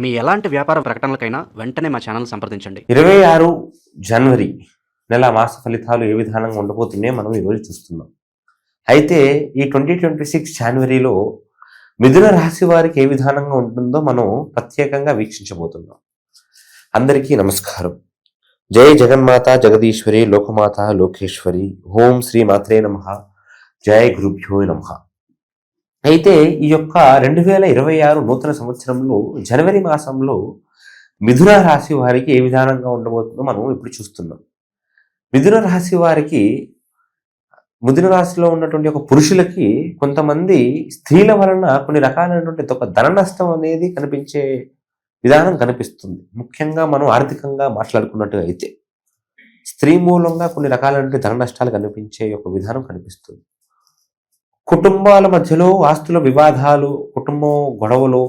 మీ ఎలాంటి వ్యాపార ప్రకటనలకైనా వెంటనే మా ఛానల్ సంప్రదించండి. ఇరవై ఆరు జనవరి నెల మాస ఫలితాలు ఏ విధానంగా ఉండబోతున్నాయో మనం ఈరోజు చూస్తున్నాం. అయితే ఈ ట్వంటీ ట్వంటీ సిక్స్ జనవరిలో మిథున రాశి వారికి ఏ విధానంగా ఉంటుందో మనం ప్రత్యేకంగా వీక్షించబోతున్నాం. అందరికీ నమస్కారం. జై జగన్మాత జగదీశ్వరి లోకమాత లోకేశ్వరి. ఓం శ్రీ మాత్రే నమ. జయ గురుభ్యో నమ. అయితే ఈ యొక్క రెండు వేల ఇరవై ఆరు నూతన సంవత్సరంలో జనవరి మాసంలో మిథున రాశి వారికి ఏ విధానంగా ఉండబోతుందో మనం ఇప్పుడు చూస్తున్నాం. మిథున రాశి వారికి మిథున రాశిలో ఉన్నటువంటి ఒక పురుషులకి కొంతమంది స్త్రీల వలన కొన్ని రకాలైనటువంటి ఒక ధన నష్టం అనేది కనిపించే విధానం కనిపిస్తుంది. ముఖ్యంగా మనం ఆర్థికంగా మాట్లాడుకున్నట్టుగా అయితే స్త్రీ మూలంగా కొన్ని రకాలైనటువంటి ధన నష్టాలు కనిపించే ఒక విధానం కనిపిస్తుంది. కుటుంబాల మధ్యలో ఆస్తుల వివాదాలు కుటుంబం గొడవలు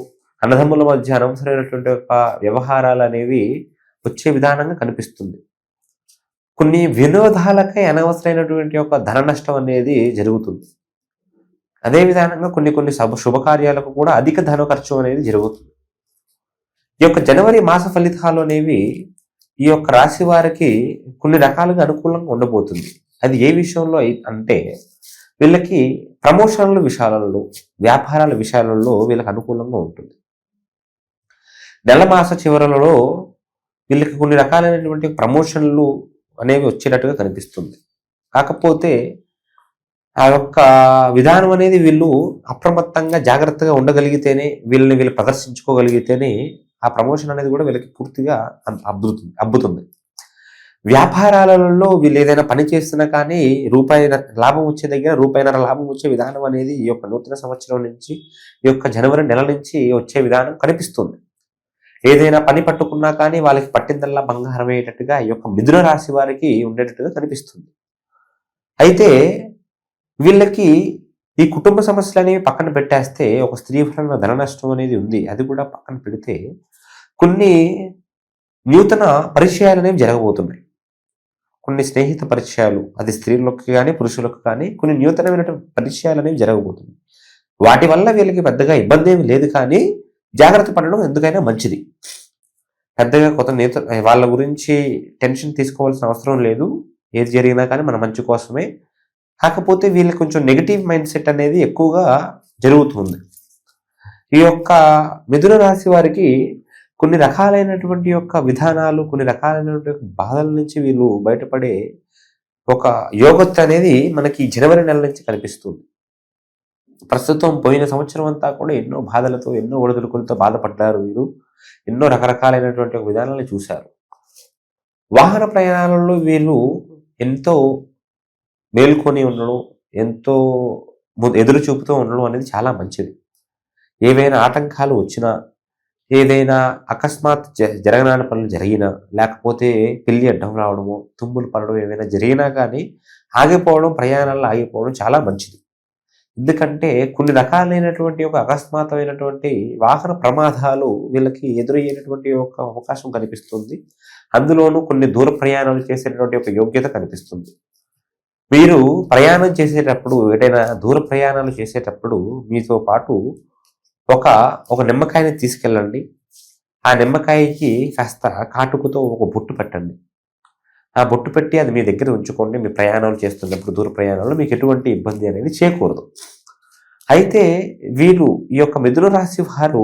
అన్నదమ్ముల మధ్య అనవసరమైనటువంటి ఒక వ్యవహారాలు అనేవి వచ్చే విధానంగా కనిపిస్తుంది. కొన్ని వినోదాలకై అనవసరమైనటువంటి ఒక ధన నష్టం అనేది జరుగుతుంది. అదే విధానంగా కొన్ని కొన్ని శుభ శుభకార్యాలకు కూడా అధిక ధన ఖర్చు అనేది జరుగుతుంది. ఈ యొక్క జనవరి మాస ఫలితాలు అనేవి ఈ యొక్క రాశి వారికి కొన్ని రకాలుగా అనుకూలంగా ఉండబోతుంది. అది ఏ విషయంలో అంటే వీళ్ళకి ప్రమోషన్ల విషయాలలో వ్యాపారాల విషయాలలో వీళ్ళకి అనుకూలంగా ఉంటుంది. నెల మాస చివరలలో వీళ్ళకి కొన్ని రకాలైనటువంటి ప్రమోషన్లు అనేవి వచ్చేటట్టుగా కనిపిస్తుంది. కాకపోతే ఆ యొక్క విధానం అనేది వీళ్ళు అప్రమత్తంగా జాగ్రత్తగా ఉండగలిగితేనే వీళ్ళని వీళ్ళు ప్రదర్శించుకోగలిగితేనే ఆ ప్రమోషన్ అనేది కూడా వీళ్ళకి పూర్తిగా అబ్బుతుంది అబ్బుతుంది వ్యాపారాలలో వీళ్ళు ఏదైనా పని చేస్తున్నా కానీ రూపాయి లాభం వచ్చే దగ్గర రూపాయిన్నర లాభం వచ్చే విధానం అనేది ఈ యొక్క నూతన సంవత్సరం నుంచి ఈ యొక్క జనవరి నెల నుంచి వచ్చే విధానం కనిపిస్తుంది. ఏదైనా పని పట్టుకున్నా కానీ వాళ్ళకి పట్టిందల్లా బంగారం అయ్యేటట్టుగా ఈ యొక్క మిథున రాశి వారికి ఉండేటట్టుగా కనిపిస్తుంది. అయితే వీళ్ళకి ఈ కుటుంబ సమస్యలు అనేవి పక్కన పెట్టేస్తే ఒక స్త్రీ పరంగా ధన నష్టం అనేది ఉంది. అది కూడా పక్కన పెడితే కొన్ని నూతన పరిచయాలు అనేవి జరగబోతున్నాయి. కొన్ని స్నేహిత పరిచయాలు అది స్త్రీలకు కానీ పురుషులకు కానీ కొన్ని నూతనమైనటువంటి పరిచయాలు అనేవి జరగబోతుంది వాటి వల్ల వీళ్ళకి పెద్దగా ఇబ్బంది ఏమి లేదు కానీ జాగ్రత్త పడడం ఎందుకైనా మంచిది. పెద్దగా కొత్త నేత వాళ్ళ గురించి టెన్షన్ తీసుకోవాల్సిన అవసరం లేదు. ఏది జరిగినా కానీ మన మంచి కోసమే. కాకపోతే వీళ్ళకి కొంచెం నెగిటివ్ మైండ్ సెట్ అనేది ఎక్కువగా జరుగుతుంది. ఈ యొక్క మిథున రాశి వారికి కొన్ని రకాలైనటువంటి యొక్క విధానాలు కొన్ని రకాలైనటువంటి బాధల నుంచి వీళ్ళు బయటపడే ఒక యోగత్ అనేది మనకి జనవరి నెల నుంచి కనిపిస్తుంది. ప్రస్తుతం పోయిన సంవత్సరం అంతా కూడా ఎన్నో బాధలతో ఎన్నో ఒడిదుడుకులతో బాధపడ్డారు వీరు. ఎన్నో రకరకాలైనటువంటి ఒక విధానాలను చూశారు. వాహన ప్రయాణాలలో వీళ్ళు ఎంతో మేల్కొని ఉండడం ఎంతో ము- ఎదురు చూపుతూ ఉండడం అనేది చాలా మంచిది. ఏవైనా ఆటంకాలు వచ్చినా ఏదైనా అకస్మాత్ జ- జరగనాని పనులు జరిగినా లేకపోతే పెళ్ళి అడ్డం రావడము తుమ్ములు పడడం ఏమైనా జరిగినా కానీ ఆగిపోవడం ప్రయాణాల్లో ఆగిపోవడం చాలా మంచిది. ఎందుకంటే కొన్ని రకాలైనటువంటి ఒక అకస్మాత్తమైనటువంటి వాహన ప్రమాదాలు వీళ్ళకి ఎదురయ్యేటటువంటి ఒక అవకాశం కనిపిస్తుంది. అందులోనూ కొన్ని దూర ప్రయాణాలు చేసేటటువంటి ఒక యోగ్యత కనిపిస్తుంది. మీరు ప్రయాణం చేసేటప్పుడు ఏదైనా దూర ప్రయాణాలు చేసేటప్పుడు మీతో పాటు ఒక ఒక నిమ్మకాయని తీసుకెళ్ళండి. ఆ నిమ్మకాయకి కాస్త కాటుకుతో ఒక బొట్టు పెట్టండి. ఆ బొట్టు పెట్టి అది మీ దగ్గర ఉంచుకోండి. మీ ప్రయాణాలు చేస్తున్నప్పుడు దూర ప్రయాణాలు మీకు ఎటువంటి ఇబ్బంది అనేది చేయకూడదు. అయితే వీరు ఈ యొక్క మిథున రాశి వారు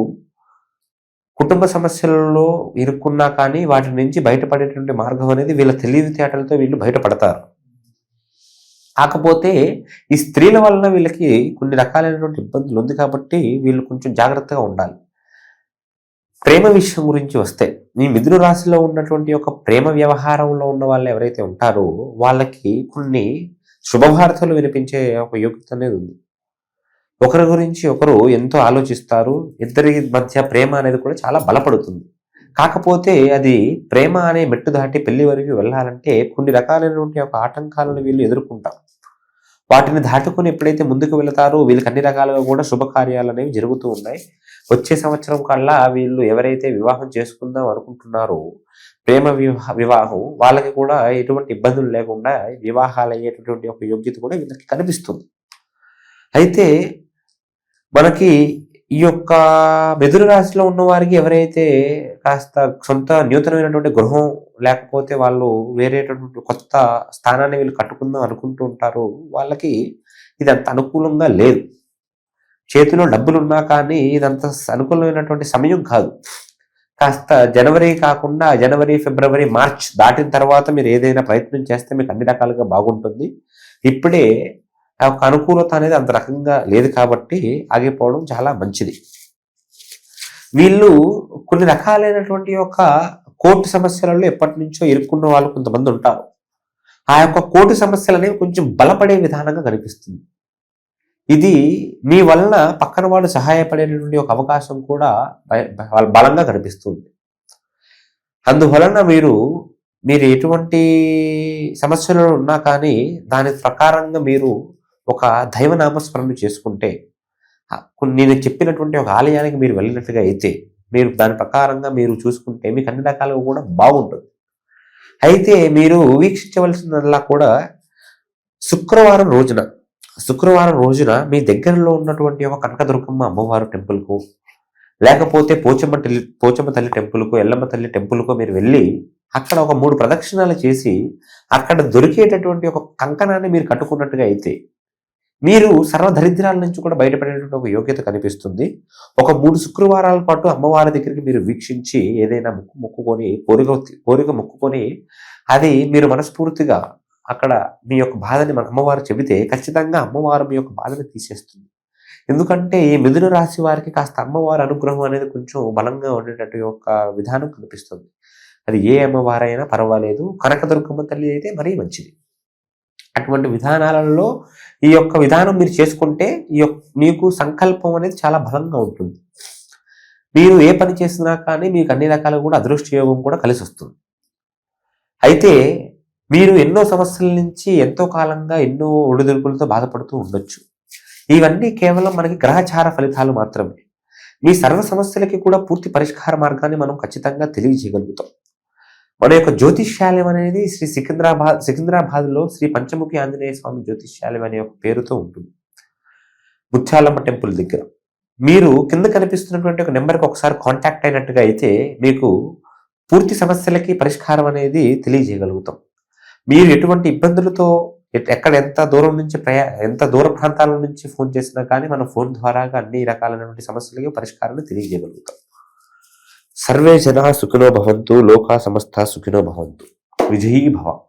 కుటుంబ సమస్యలలో ఇరుక్కున్నా కానీ వాటి నుంచి బయటపడేటువంటి మార్గం అనేది వీళ్ళ తెలివితేటలతో వీళ్ళు బయటపడతారు. కాకపోతే ఈ స్త్రీల వలన వీళ్ళకి కొన్ని రకాలైనటువంటి ఇబ్బందులు ఉంది కాబట్టి వీళ్ళు కొంచెం జాగ్రత్తగా ఉండాలి. ప్రేమ విషయం గురించి వస్తే ఈ మిథున రాశిలో ఉన్నటువంటి ఒక ప్రేమ వ్యవహారంలో ఉన్న వాళ్ళు ఎవరైతే ఉంటారో వాళ్ళకి కొన్ని శుభవార్తలు వినిపించే ఒక యోగ్యత అనేది ఉంది. ఒకరి గురించి ఒకరు ఎంతో ఆలోచిస్తారు ఇద్దరి మధ్య ప్రేమ అనేది కూడా చాలా బలపడుతుంది. కాకపోతే అది ప్రేమ అనే మెట్టు దాటి పెళ్ళి వరకు వెళ్ళాలంటే కొన్ని రకాలైనటువంటి ఒక ఆటంకాలను వీళ్ళు ఎదుర్కొంటారు. వాటిని దాటుకొని ఎప్పుడైతే ముందుకు వెళతారో వీళ్ళకి అన్ని రకాలుగా కూడా శుభకార్యాలు అనేవి జరుగుతూ ఉన్నాయి. వచ్చే సంవత్సరం కల్లా వీళ్ళు ఎవరైతే వివాహం చేసుకుందాం అనుకుంటున్నారో ప్రేమ వివాహ వివాహం వాళ్ళకి కూడా ఎటువంటి ఇబ్బందులు లేకుండా వివాహాలు అయ్యేటటువంటి ఒక యోగ్యత కూడా వీళ్ళకి కనిపిస్తుంది. అయితే మనకి ఈ యొక్క మెదురు రాశిలో ఉన్న వారికి ఎవరైతే కాస్త సొంత నూతనమైనటువంటి గృహం లేకపోతే వాళ్ళు వేరేటటువంటి కొత్త స్థానాన్ని వీళ్ళు కట్టుకుందాం అనుకుంటూ ఉంటారు వాళ్ళకి ఇది అంత అనుకూలంగా లేదు. చేతిలో డబ్బులు ఉన్నా కానీ ఇదంత అనుకూలమైనటువంటి సమయం కాదు. కాస్త జనవరి కాకుండా జనవరి ఫిబ్రవరి మార్చ్ దాటిన తర్వాత మీరు ఏదైనా ప్రయత్నం చేస్తే మీకు అన్ని రకాలుగా బాగుంటుంది. ఇప్పుడే ఆ యొక్క అనుకూలత అనేది అంత రకంగా లేదు కాబట్టి ఆగిపోవడం చాలా మంచిది. వీళ్ళు కొన్ని రకాలైనటువంటి యొక్క కోర్టు సమస్యలలో ఎప్పటి నుంచో ఇరుక్కున్న వాళ్ళు కొంతమంది ఉంటారు. ఆ యొక్క కోర్టు సమస్యలు అనేవి కొంచెం బలపడే విధానంగా కనిపిస్తుంది. ఇది మీ వలన పక్కన వాడు సహాయపడేటువంటి ఒక అవకాశం కూడా బలంగా కనిపిస్తుంది. అందువలన మీరు మీరు ఎటువంటి సమస్యలు ఉన్నా కానీ దాని ప్రకారంగా మీరు ఒక దైవనామస్మరణ చేసుకుంటే కొన్ని నేను చెప్పినటువంటి ఒక ఆలయానికి మీరు వెళ్ళినట్టుగా అయితే మీరు దాని ప్రకారంగా మీరు చూసుకుంటే మీకు అన్ని రకాలుగా కూడా బాగుంటుంది. అయితే మీరు వీక్షించవలసినలా కూడా శుక్రవారం రోజున శుక్రవారం రోజున మీ దగ్గరలో ఉన్నటువంటి ఒక కనకదుర్గమ్మ అమ్మవారు టెంపుల్కు లేకపోతే పోచమ్మ తల్లి పోచమ్మ తల్లి టెంపుల్కు ఎల్లమ్మ తల్లి టెంపుల్కు మీరు వెళ్ళి అక్కడ ఒక మూడు ప్రదక్షిణాలు చేసి అక్కడ దొరికేటటువంటి ఒక కంకణాన్ని మీరు కట్టుకున్నట్టుగా అయితే మీరు సర్వదరిద్రాల నుంచి కూడా బయటపడేటువంటి ఒక యోగ్యత కనిపిస్తుంది. ఒక మూడు శుక్రవారాల పాటు అమ్మవారి దగ్గరికి మీరు వీక్షించి ఏదైనా ముక్కు మొక్కుకొని కోరిక కోరిక మొక్కుకొని అది మీరు మనస్ఫూర్తిగా అక్కడ మీ యొక్క బాధని మన అమ్మవారు చెబితే ఖచ్చితంగా అమ్మవారు మీ యొక్క బాధని తీసేస్తుంది. ఎందుకంటే ఈ మిథున రాశి వారికి కాస్త అమ్మవారి అనుగ్రహం అనేది కొంచెం బలంగా ఉండేటట్టు యొక్క విధానం కనిపిస్తుంది. అది ఏ అమ్మవారైనా పర్వాలేదు. కనకదుర్గమ్మ తల్లి అయితే మరీ మంచిది. అటువంటి విధానాలలో ఈ యొక్క విధానం మీరు చేసుకుంటే ఈ యొక్క మీకు సంకల్పం అనేది చాలా బలంగా ఉంటుంది. మీరు ఏ పని చేసినా కానీ మీకు అన్ని రకాల కూడా అదృష్ట యోగం కూడా కలిసి వస్తుంది. అయితే మీరు ఎన్నో సమస్యల నుంచి ఎంతో కాలంగా ఎన్నో ఒడిదుడుకులతో బాధపడుతూ ఉండొచ్చు. ఇవన్నీ కేవలం మనకి గ్రహచార ఫలితాలు మాత్రమే. మీ సర్వ సమస్యలకి కూడా పూర్తి పరిష్కార మార్గాన్ని మనం ఖచ్చితంగా తెలియజేయగలుగుతాం. మన యొక్క జ్యోతిష్యాలయం అనేది శ్రీ సికింద్రాబాద్ సికింద్రాబాద్లో శ్రీ పంచముఖి ఆంజనేయ స్వామి జ్యోతిష్యాలయం అనే ఒక పేరుతో ఉంటుంది. ముత్యాలమ్మ టెంపుల్ దగ్గర. మీరు కింద కనిపిస్తున్నటువంటి ఒక నెంబర్కి ఒకసారి కాంటాక్ట్ అయినట్టుగా అయితే మీకు పూర్తి సమస్యలకి పరిష్కారం అనేది తెలియజేయగలుగుతాం. మీరు ఎటువంటి ఇబ్బందులతో ఎక్కడ ఎంత దూరం నుంచి ప్రయా ఎంత దూర ప్రాంతాల నుంచి ఫోన్ చేసినా కానీ మన ఫోన్ ద్వారా అన్ని రకాలైనటువంటి సమస్యలకి పరిష్కారాన్ని తెలియజేయగలుగుతాం. सर्वे जना सुखिनो भवन्तु लोका समस्ता सुखिनो भवन्तु। विजयी भव।